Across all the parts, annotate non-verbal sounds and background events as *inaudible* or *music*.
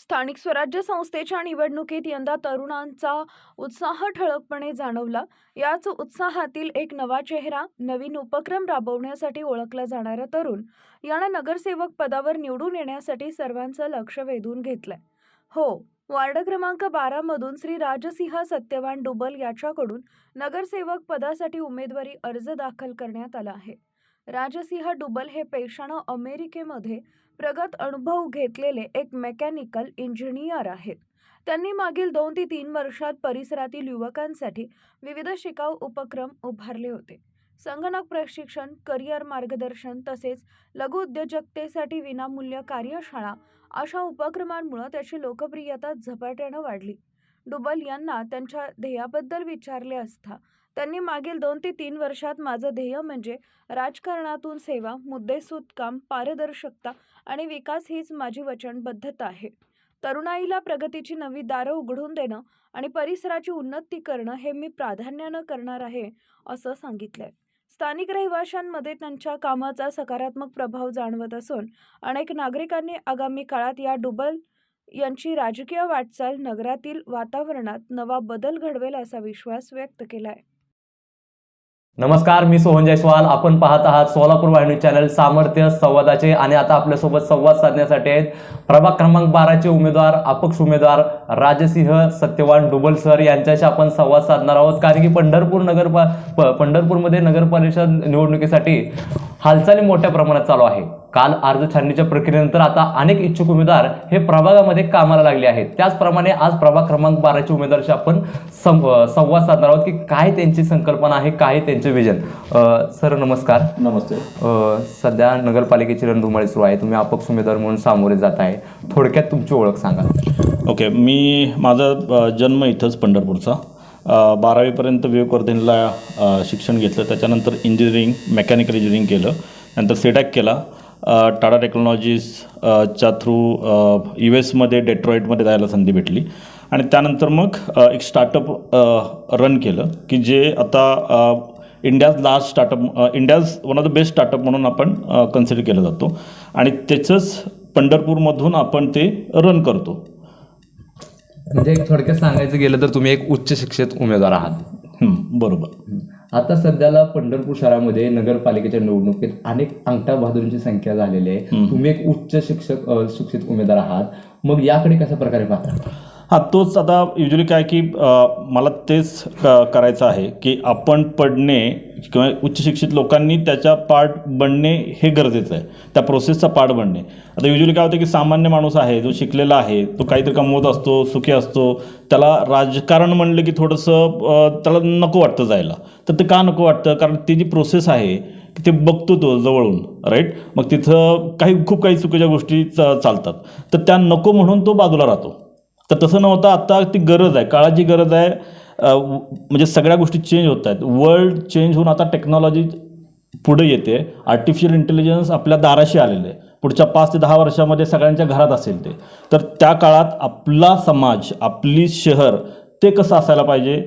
स्थानिक स्वराज्य संस्थेच्या निवडणुकीत यंदा तरुणांचा उत्साह ठळकपणे जाणवला. याच उत्साहातील एक नवा चेहरा नवीन उपक्रम राबवण्यासाठी ओळखला जाणारा तरुण यानं नगरसेवक पदावर निवडून येण्यासाठी सर्वांचं लक्ष वेधून घेतलंय. हो वार्ड क्रमांक बारामधून श्री राजसिंह सत्यवान डुबल याच्याकडून नगरसेवक पदासाठी उमेदवारी अर्ज दाखल करण्यात आला आहे. राजसिंह डुबल हे पेशानं अमेरिकेमध्ये प्रगत अनुभव घेतलेले एक मेकॅनिकल इंजिनियर आहेत. त्यांनी मागील दोन ते तीन वर्षात परिसरातील युवकांसाठी विविध शिकाऊ उपक्रम उभारले होते. संगणक प्रशिक्षण करिअर मार्गदर्शन तसेच लघुउद्योजकतेसाठी विनामूल्य कार्यशाळा अशा उपक्रमांमुळे त्याची लोकप्रियता झपाट्यानं वाढली. डुबल यांना त्यांच्या ध्येयाबद्दल विचारले असता त्यांनी मागील दोन ते तीन वर्षात माझं ध्येय म्हणजे राजकारणातून सेवा मुद्देसूद काम पारदर्शकता आणि विकास हीच माझी वचनबद्धता आहे. तरुणाईला प्रगतीची नवी दारं उघडून देणं आणि परिसराची उन्नती करणं हे मी प्राधान्यानं करणार आहे असं सांगितलंय. स्थानिक रहिवाशांमध्ये त्यांच्या कामाचा सकारात्मक प्रभाव जाणवत असून अनेक नागरिकांनी आगामी काळात या डुबल यांची राजकीय वाटचाल नगरातील वातावरणात नवा बदल घडवेल असा विश्वास व्यक्त केला आहे नमस्कार मी सोहन जयस्वाल. आपण पाहत आहात सोलापूर वाहिनी चॅनल सामर्थ्य संवादाचे आणि आता आपल्यासोबत संवाद साधण्यासाठी आहेत प्रभाग क्रमांक बाराचे उमेदवार अपक्ष उमेदवार राजसिंह सत्यवान डुबल सर यांच्याशी आपण संवाद साधणार आहोत. कारण की पंढरपूर नगर प- पंढरपूरमध्ये नगर परिषद निवडणुकीसाठी हालचाली मोठ्या प्रमाणात चालू आहे. काल अर्ज छाननीच्या प्रक्रियेनंतर आता अनेक इच्छुक उमेदवार हे प्रभागामध्ये कामाला लागले आहेत. त्याचप्रमाणे आज प्रभाग क्रमांक बाराच्या उमेदवाराशी आपण संवाद साधणार आहोत की काय त्यांची संकल्पना आहे काय त्यांचे विजन. सर नमस्कार. नमस्ते. सध्या नगरपालिकेची रणधुमाळी सुरू आहे. तुम्ही अपक्ष उमेदवार म्हणून सामोरे जात आहे. थोडक्यात तुमची ओळख सांगा. ओके मी माझा जन्म इथंच पंढरपूरचा. बारावीपर्यंत विवेकवर्धनला शिक्षण घेतलं. त्याच्यानंतर इंजिनिअरिंग मेकॅनिकल इंजिनिअरिंग केलं. नंतर सेटॅक केला. टाटा टेक्नॉलॉजीज अ, च्या थ्रू यू एसमध्ये डेट्रॉईटमध्ये जायला संधी भेटली. आणि त्यानंतर मग एक स्टार्टअप रन केलं की जे आता India's large startup India's one of the best startup म्हणून आपण कन्सिडर केलं जातो. आणि त्याचंच पंढरपूरमधून आपण ते रन करतो. म्हणजे एक थोडक्यात सांगायचं गेलं तर तुम्ही एक उच्च शिक्षित उमेदवार आहात. बरोबर. आता सध्याला पंढरपूर शहरामध्ये नगरपालिकेच्या निवडणुकीत अनेक अंगठा बहादुरींची संख्या झालेली आहे. तुम्ही एक उच्च शिक्षक शिक्षित उमेदवार आहात. मग याकडे कशा प्रकारे पाहता? हां तोच आता युजली काय की मला तेच क- करायचं आहे की आपण पडणे किंवा उच्च शिक्षित लोकांनी त्याच्या पार्ट बनणे हे गरजेचं आहे. त्या प्रोसेसचा पार्ट बनणे. आता युजली काय होतं की सामान्य माणूस आहे जो शिकलेला आहे तो काहीतरी कमवत असतो सुखी असतो त्याला राजकारण म्हणलं की थोडंसं त्याला नको वाटतं जायला. तर ते का नको वाटतं? कारण ती जी प्रोसेस आहे ते बघतो तो जवळून राईट मग तिथं काही खूप काही चुकीच्या गोष्टी च- चालतात. तर त्या नको म्हणून तो बाजूला राहतो. तर तसं नव्हतं. आता ती गरज आहे. काळाची गरज आहे. म्हणजे सगळ्या गोष्टी चेंज होत आहेत. वर्ल्ड चेंज होऊन आता टेक्नॉलॉजी पुढे येते. आर्टिफिशियल इंटेलिजन्स आपल्या दाराशी आलेलं आहे. पुढच्या पाच ते दहा वर्षामध्ये सगळ्यांच्या घरात असेल ते. तर त्या काळात आपला समाज आपली शहर ते कसं असायला पाहिजे?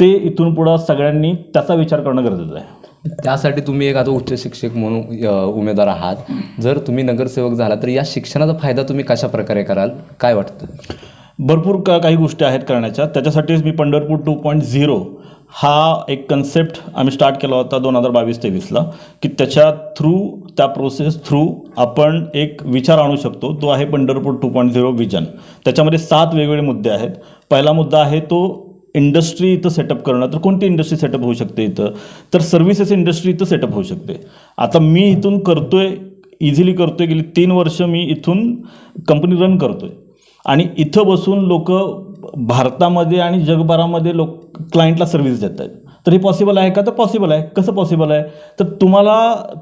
ते इथून पुढं सगळ्यांनी त्याचा विचार करणं गरजेचं आहे. त्यासाठी तुम्ही एक आता उच्च शिक्षक म्हणून उमेदवार आहात. जर तुम्ही नगरसेवक झाला तर या शिक्षणाचा फायदा तुम्ही कशा प्रकारे कराल? काय वाटतं? भरपूर का काही गोष्टी आहेत करण्याच्या. त्याच्यासाठीच मी पंढरपूर टू पॉईंट झिरो हा एक कन्सेप्ट आम्ही स्टार्ट केला होता दोन हजार बावीस तेवीसला की त्याच्या थ्रू त्या प्रोसेस थ्रू आपण एक विचार आणू शकतो. तो आहे Pandharpur two point zero vision त्याच्यामध्ये सात वेगवेगळे मुद्दे आहेत. पहिला मुद्दा आहे तो इंडस्ट्री इथं सेटअप करणं. तर कोणती इंडस्ट्री सेटअप होऊ शकते इथं? तर सर्व्हिसेस इंडस्ट्री इथं सेटअप होऊ शकते. आता मी इथून करतोय इझिली करतोय. गेली तीन वर्ष मी इथून कंपनी रन करतोय. आणि इथं बसून लोक भारतामध्ये आणि जगभरामध्ये लोक क्लायंटला सर्व्हिस देत आहेत तर हे पॉसिबल आहे का? तर पॉसिबल आहे. कसं पॉसिबल आहे? तर तुम्हाला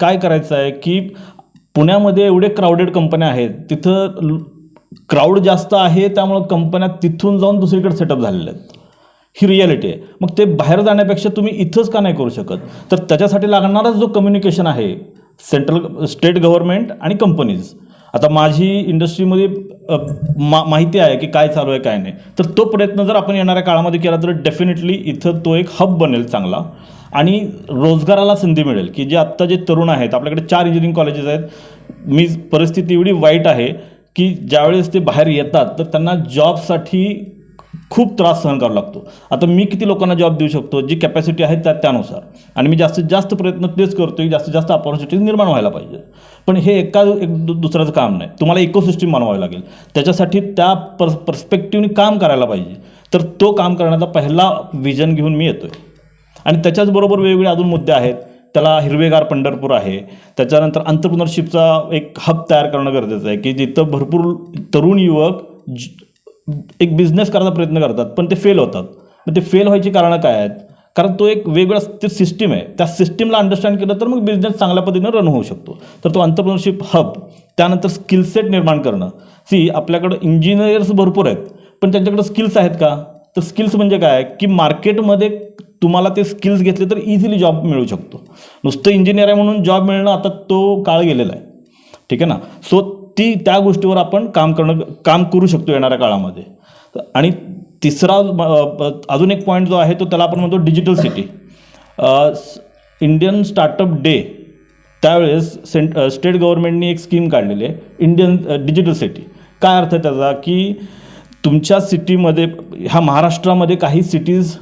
काय करायचं आहे की पुण्यामध्ये एवढे क्राऊडेड कंपन्या आहेत तिथं क्राऊड जास्त आहे त्यामुळं कंपन्या तिथून जाऊन दुसरीकडे सेटअप झालेल्या आहेत. ही रियालिटी आहे. मग ते बाहेर जाण्यापेक्षा तुम्ही इथंच का नाही करू शकत? तर त्याच्यासाठी लागणाराच जो कम्युनिकेशन आहे सेंट्रल स्टेट गव्हर्नमेंट आणि कंपनीज आता माझी इंडस्ट्रीमध्ये मा माहिती आहे की काय चालू आहे काय नाही. तर तो प्रयत्न जर आपण येणाऱ्या काळामध्ये केला तर डेफिनेटली इथं तो एक हब बनेल चांगला. आणि रोजगाराला संधी मिळेल की जे आत्ता जे तरुण आहेत आपल्याकडे चार इंजिनिअरिंग कॉलेजेस आहेत. मी परिस्थिती एवढी वाईट आहे की ज्यावेळेस ते बाहेर येतात तर त्यांना जॉबसाठी खूप त्रास सहन करावा लागतो. आता मी किती लोकांना जॉब देऊ शकतो? जी कॅपॅसिटी आहे त्या त्यानुसार. आणि मी जास्तीत जास्त प्रयत्न तेच करतो की जास्तीत जास्त अपॉर्च्युनिटीज निर्माण व्हायला पाहिजे. पण हे एका एक दुसऱ्याचं काम नाही. तुम्हाला इकोसिस्टीम बनवावी लागेल. त्याच्यासाठी त्या पर पर्स्पेक्टिव्हने काम करायला पाहिजे. तर तो काम करण्याचा पहिला विजन घेऊन मी येतो आहे आणि त्याच्याचबरोबर वेगवेगळे अजून मुद्दे आहेत. त्याला हिरवेगार पंढरपूर आहे. त्याच्यानंतर अंतरप्रनरशिपचा एक हब तयार करणं गरजेचं आहे. की जिथं भरपूर तरुण युवक ज- एक बिझनेस करायचा प्रयत्न करतात पण ते फेल होतात. मग ते फेल व्हायची कारणं काय आहेत? कारण तो एक वेगळा ते सिस्टीम आहे. त्या सिस्टीमला अंडरस्टँड केलं तर मग बिझनेस चांगल्या पद्धतीनं रन होऊ शकतो. तर तो अंतरप्रनरशिप हब त्यानंतर स्किलसेट निर्माण करणं. सी आपल्याकडं इंजिनियर्स भरपूर आहेत पण त्यांच्याकडे स्किल्स आहेत का? तर स्किल्स म्हणजे काय? की मार्केटमध्ये तुम्हाला ते स्किल्स घेतले तर इझिली जॉब मिळू शकतो. नुसतं इंजिनियर आहे म्हणून जॉब मिळणं आता तो काळ गेलेला आहे. ठीक आहे ना? सो ती त्या गोष्टीवर आपण काम करणं काम करू शकतो येणाऱ्या काळामध्ये. आणि तिसरा अजून एक पॉईंट जो आहे तो त्याला आपण म्हणतो digital city Indian startup day त्यावेळेस सेंट स्टेट गव्हर्नमेंटनी एक स्कीम काढलेली आहे इंडियन डिजिटल सिटी काय अर्थ आहे त्याचा? की तुमच्या सिटीमध्ये ह्या महाराष्ट्रामध्ये काही सिटीज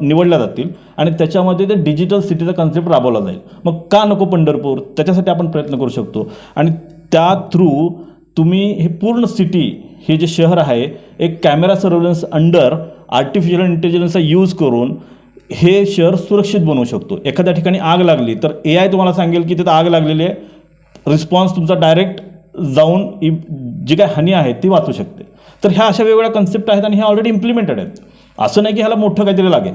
निवडल्या जातील आणि त्याच्यामध्ये ते डिजिटल सिटीचा कन्सेप्ट राबवला जाईल. मग का नको पंढरपूर? त्याच्यासाठी आपण प्रयत्न करू शकतो. आणि त्या थ्रू तुम्ही हे पूर्ण सिटी हे जे शहर आहे एक कॅमेरा सर्व्हलन्स अंडर आर्टिफिशियल इंटेलिजन्सचा यूज करून हे शहर सुरक्षित बनवू शकतो. एखाद्या ठिकाणी आग लागली तर ए आय तुम्हाला सांगेल की तिथं आग लागलेली आहे. रिस्पॉन्स तुमचा डायरेक्ट जाऊन इ जी काय हानी आहे ती वाचू शकते. तर ह्या अशा वेगवेगळ्या कन्सेप्ट आहेत आणि ह्या ऑलरेडी इम्प्लिमेंटेड आहेत. असं नाही की ह्याला मोठं काहीतरी लागेल.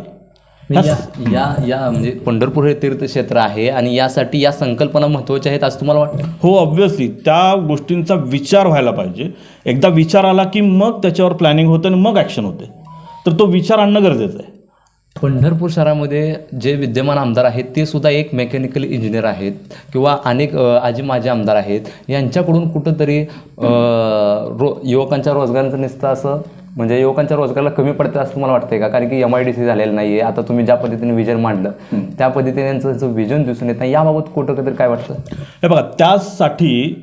या या या म्हणजे पंढरपूर हे तीर्थक्षेत्र आहे आणि यासाठी या संकल्पना महत्त्वाच्या आहेत असं तुम्हाला वाटतं? हो ऑब्व्हियसली त्या गोष्टींचा विचार व्हायला पाहिजे. एकदा विचार आला की मग त्याच्यावर प्लॅनिंग होतं आणि मग ॲक्शन होते. तर तो विचार आणणं गरजेचं आहे. पंढरपूर शहरामध्ये जे विद्यमान आमदार आहेत ते सुद्धा एक मेकॅनिकल इंजिनियर आहेत किंवा अनेक आजी माजी आमदार आहेत. यांच्याकडून कुठंतरी रो युवकांच्या रोजगाराचं नुसतं असं म्हणजे युवकांच्या रोजगाराला कमी पडतं असं तुम्हाला वाटतंय का? कारण की एम आय डी सी झालेलं नाही आहे आता तुम्ही ज्या पद्धतीने विजन मांडलं त्या पद्धतीने यांचं जो विजन दिसून येत नाही याबाबत कुठं कधी काय वाटतं? हे बघा त्यासाठी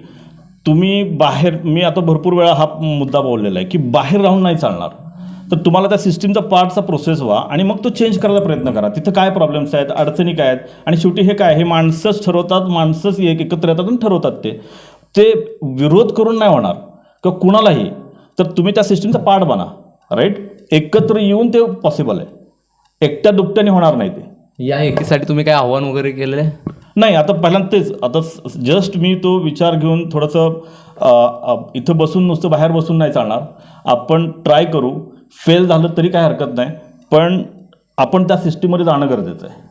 तुम्ही बाहेर मी आता भरपूर वेळा हा मुद्दा बोललेला आहे की बाहेर राहून नाही चालणार. तर तुम्हाला त्या सिस्टीमचा पार्टचा प्रोसेस व्हा आणि मग तो चेंज करायला प्रयत्न करा. तिथं काय प्रॉब्लेम्स आहेत अडचणी काय आहेत? आणि शेवटी हे काय? हे माणसंच ठरवतात माणसंच एक एकत्र येतात आणि ठरवतात ते. ते विरोध करून नाही होणार. किंवा कुणालाही? तर तुम्ही त्या सिस्टीमचा पार्ट बना राईट एकत्र येऊन ते पॉसिबल आहे. एकट्या दुकट्याने होणार नाही ते. या एकीसाठी तुम्ही काय आव्हान वगैरे आहे नाही आता पहिल्यांदा तेच. आता जस्ट मी तो विचार घेऊन थोडंसं इथं बसून नुसतं बाहेर बसून नाही चालणार. आपण ट्राय करू. फेल झालं तरी काय हरकत नाही. पण आपण त्या सिस्टीममध्ये जाणं गरजेचं आहे.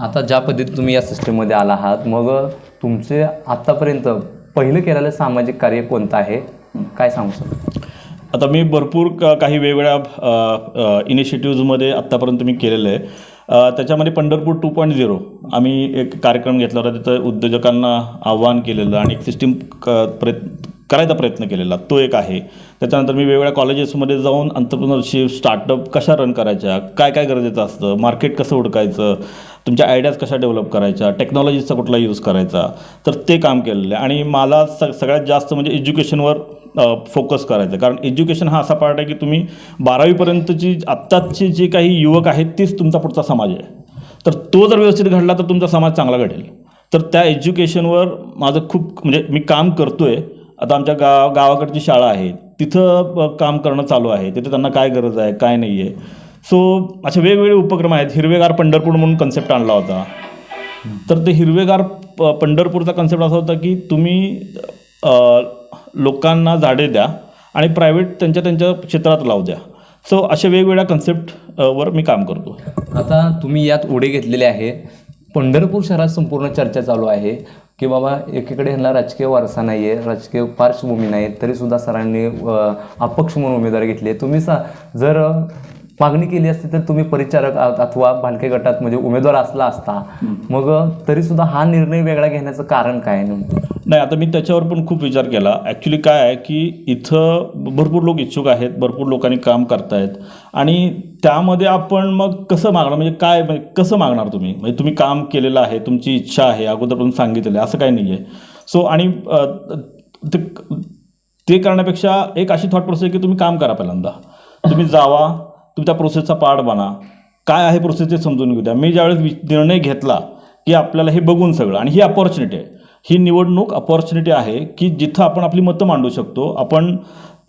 आता ज्या पद्धतीने तुम्ही या सिस्टीममध्ये आला आहात मग तुमचे आत्तापर्यंत पहिलं केलेलं सामाजिक कार्य कोणतं आहे? काय सांगू सर? आता मी भरपूर काही वेगवेगळ्या इनिशिएटिव्हजमध्ये आत्तापर्यंत मी केलेलं आहे. त्याच्यामध्ये पंढरपूर टू पॉईंट झिरो आम्ही एक कार्यक्रम घेतला होता तिथं उद्योजकांना आव्हान केलेलं आणि एक सिस्टीम क प्रयत्न करायचा प्रयत्न केलेला. तो एक आहे. त्याच्यानंतर मी वेगवेगळ्या कॉलेजेसमध्ये जाऊन अंतरप्रिनरशिप स्टार्टअप कशा रन करायच्या काय काय गरजेचं असतं मार्केट कसं ओळखायचं तुमच्या आयडियाज कशा डेव्हलप करायच्या टेक्नॉलॉजीचा कुठला यूज करायचा तर ते काम केलेलं आहे. आणि मला स सगळ्यात जास्त म्हणजे एज्युकेशनवर फोकस करायचं. आहे. कारण एज्युकेशन हा असा पार्ट आहे की तुम्ही बारावीपर्यंतची आत्ताची जे काही युवक आहेत तेच तुमचा पुढचा समाज आहे. तर तो जर व्यवस्थित घडला तर तुमचा समाज चांगला घडेल. तर त्या एज्युकेशनवर माझं खूप म्हणजे मी काम करतो आहे आता आमच्या गाव गावाकडची शाळा आहे. तिथं काम करणं चालू आहे. तिथे त्यांना काय गरज आहे काय नाही आहे सो असे वेगवेगळे उपक्रम आहेत. हिरवेगार पंढरपूर म्हणून कन्सेप्ट आणला होता. तर ते हिरवेगार प पंढरपूरचा कन्सेप्ट असा होता की तुम्ही लोकांना झाडे द्या आणि प्रायव्हेट त्यांच्या त्यांच्या क्षेत्रात लावू द्या. सो अशा वेगवेगळ्या कन्सेप्ट वर मी काम करतो. आता तुम्ही यात उडे घेतलेले आहे. पंढरपूर शहरात संपूर्ण चर्चा चालू आहे की बाबा एकीकडे ह्यांना राजकीय वारसा नाही आहे राजकीय पार्श्वभूमी नाही तरीसुद्धा सरांनी अ, अपक्ष म्हणून उमेदवारी घेतली आहे. तुम्ही सा जर मागणी केली असती तर तुम्ही परिचारक अथवा भालके गटात म्हणजे उमेदवार असला असता मग तरीसुद्धा हा निर्णय वेगळा घेण्याचं कारण काय नेमकं? नाही आता मी त्याच्यावर पण खूप विचार केला. ॲक्च्युली काय आहे की इथं भरपूर लोक इच्छुक आहेत भरपूर लोकांनी काम करतायत. आणि त्यामध्ये आपण मग कसं मागणार? म्हणजे काय म्हणजे कसं मागणार तुम्ही? म्हणजे तुम्ही काम केलेलं आहे तुमची इच्छा आहे अगोदरपासून सांगितलेलं आहे असं काही नाही आहे सो आणि ते ते करण्यापेक्षा एक अशी थॉट प्रोसेस की तुम्ही काम करा पहिल्यांदा. तुम्ही जावा तुम्ही त्या प्रोसेसचा पार्ट बना. काय आहे प्रोसेस ते समजून घेऊ द्या. मी ज्यावेळेस निर्णय घेतला की आपल्याला हे बघून सगळं आणि ही अपॉर्च्युनिटी आहे. ही निवडणूक अपॉर्च्युनिटी आहे की जिथं आपण आपली मतं मांडू शकतो आपण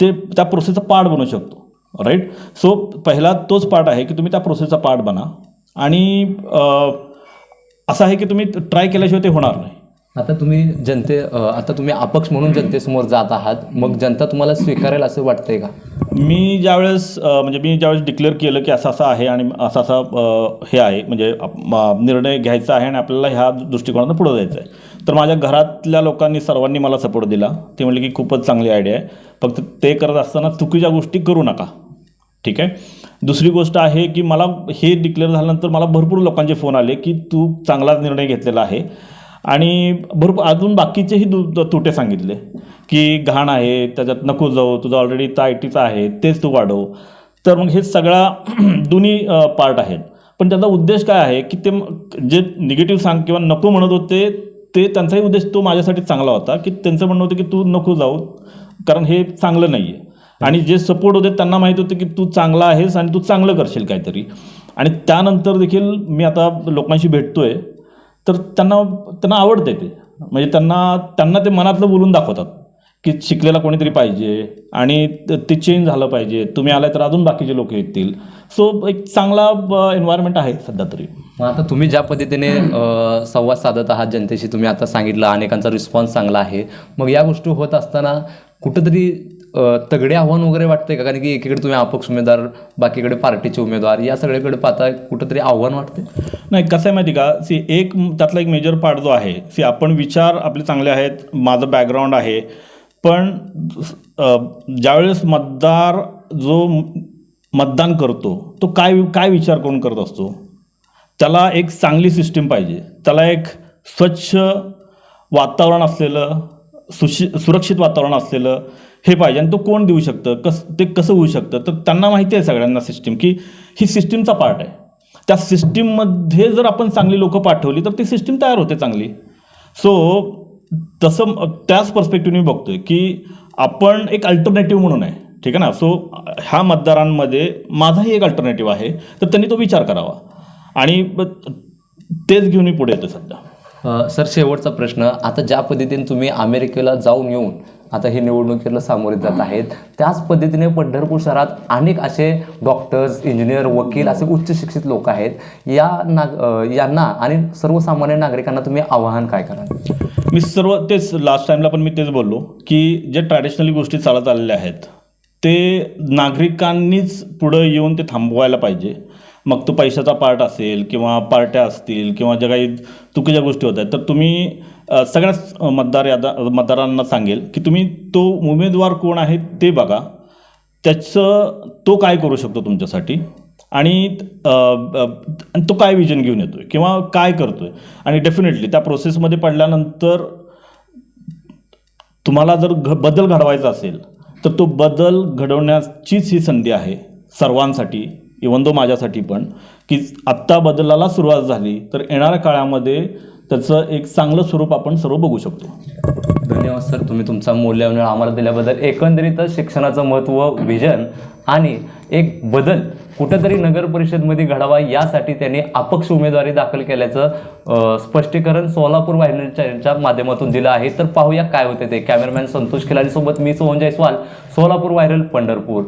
ते त्या प्रोसेसचा पार्ट बनू शकतो राईट सो पहिला तोच पार्ट आहे की तुम्ही त्या प्रोसेसचा पार्ट बना. आणि असं आहे की तुम्ही ट्राय केल्याशिवाय ते होणार नाही. आता तुम्ही जनते आता तुम्ही अपक्ष म्हणून जनतेसमोर जात आहात. मग जनता तुम्हाला स्वीकारेल असं वाटतंय का? मी ज्यावेळेस म्हणजे मी ज्यावेळेस डिक्लेअर केलं की असं असं आहे आणि असं असा हे आहे म्हणजे निर्णय घ्यायचा आहे आणि आपल्याला ह्या दृष्टिकोनातून पुढे जायचं आहे तर माझ्या घरातल्या लोकांनी सर्वांनी मला सपोर्ट दिला. ते म्हणले की खूपच चांगली आयडिया आहे. फक्त ते करत असताना चुकीच्या गोष्टी करू नका. ठीक आहे? दुसरी गोष्ट आहे की मला हे डिक्लेअर झाल्यानंतर मला भरपूर लोकांचे फोन आले की तू चांगलाच निर्णय घेतलेला आहे. आणि भरपूर अजून बाकीचेही दु तोटे सांगितले की घाण आहे त्याच्यात नको जाऊ तुझं ऑलरेडी आय टीचं आहे तेच तू वाढव. तर मग हे सगळा *clears throat* दोन्ही पार्ट आहेत. पण त्याचा उद्देश काय आहे की ते जे निगेटिव्ह सांग किंवा नको म्हणत होते ते त्यांचाही उद्देश तो माझ्यासाठी चांगला होता की त्यांचं म्हणणं होतं की तू नको जाऊ कारण हे चांगलं नाही आहे आणि जे सपोर्ट होते त्यांना माहीत होतं की तू चांगला आहेस आणि तू चांगलं करशील काहीतरी. आणि त्यानंतर देखील मी आता लोकांशी भेटतोय तर त्यांना त्यांना आवडते ते. म्हणजे त्यांना त्यांना ते मनातलं बोलून दाखवतात. की शिकलेला कोणीतरी पाहिजे आणि त- चेंज झालं पाहिजे. तुम्ही आलाय तर अजून बाकीचे लोक येतील. सो एक चांगला एन्व्हायरमेंट आहे सध्या तरी. मग आता तुम्ही ज्या पद्धतीने संवाद साधत आहात जनतेशी तुम्ही आता सांगितलं अनेकांचा रिस्पॉन्स चांगला आहे. मग या गोष्टी होत असताना कुठंतरी तगडे आव्हान वगैरे वाटतंय का? कारण की एकीकडे तुम्ही अपक्ष उमेदवार बाकीकडे पार्टीचे उमेदवार या सगळीकडे पाहता कुठंतरी आव्हान वाटते नाही कसं आहे माहिती का? सी एक त्यातला एक मेजर पार्ट जो आहे सी आपण विचार आपले चांगले आहेत माझं बॅकग्राऊंड आहे. पण ज्यावेळेस मतदार जो मतदान करतो तो काय काय विचार करून करत असतो? त्याला एक चांगली सिस्टीम पाहिजे. त्याला एक स्वच्छ वातावरण असलेलं सुशि सुरक्षित वातावरण असलेलं हे पाहिजे. आणि तो कोण देऊ शकतं? कस ते कसं होऊ शकतं? तर त्यांना माहिती आहे सगळ्यांना सिस्टीम की ही सिस्टीमचा पार्ट आहे. त्या सिस्टीममध्ये जर आपण चांगली लोकं पाठवली तर ती सिस्टीम तयार होते चांगली. सो तसं त्याच पर्स्पेक्टिव्हने मी बघतोय की आपण एक अल्टरनेटिव्ह म्हणून आहे. ठीक आहे ना? सो ह्या मतदारांमध्ये माझाही एक अल्टरनेटिव्ह आहे. तर त्यांनी तो विचार करावा. आणि तेच घेऊन मी पुढे येतो सध्या. सर शेवटचा प्रश्न. आता ज्या पद्धतीने तुम्ही अमेरिकेला जाऊन येऊन आता हे निवडणुकीला सामोरे जात आहेत त्याच पद्धतीने पंढरपूर शहरात अनेक असे डॉक्टर्स इंजिनियर वकील असे उच्च शिक्षित लोक आहेत. या नाग यांना आणि सर्वसामान्य नागरिकांना तुम्ही आवाहन काय कराल? मी सर्व तेच लास्ट टाईमला पण मी तेच बोललो की जे ट्रॅडिशनली गोष्टी चालत आलेल्या आहेत ते नागरिकांनीच पुढं येऊन ते थांबवायला पाहिजे. मग तो पैशाचा पार्ट असेल किंवा पार्ट्या असतील किंवा ज्या काही चुकीच्या गोष्टी होत आहेत तर तुम्ही सगळ्याच मतदार यादा मतदारांना सांगेल की तुम्ही तो उमेदवार कोण आहे ते बघा. त्याचं तो काय करू शकतो तुमच्यासाठी? आणि तो काय विजन घेऊन येतो आहे किंवा काय करतो आहे आणि डेफिनेटली त्या प्रोसेसमध्ये पडल्यानंतर तुम्हाला जर घ बदल घडवायचा असेल तर तो बदल घडवण्याचीच ही संधी आहे सर्वांसाठी इवन दो माझ्यासाठी पण की आत्ता बदलाला सुरुवात झाली तर येणाऱ्या काळामध्ये त्याचं एक चांगलं स्वरूप आपण सर्व बघू शकतो. धन्यवाद सर तुम्ही तुमचा मूल्यवान वेळ आम्हाला दिल्याबद्दल. एकंदरीतच शिक्षणाचं महत्त्व विजन आणि एक बदल कुठंतरी नगर परिषदमध्ये घडावा यासाठी त्यांनी अपक्ष उमेदवारी दाखल केल्याचं स्पष्टीकरण सोलापूर वाहिनीच्या माध्यमातून दिलं आहे. तर पाहूया काय होते ते. कॅमेरामॅन संतोष खिलारीसोबत मी सोहन जयस्वाल सोलापूर व्हायरल पंढरपूर.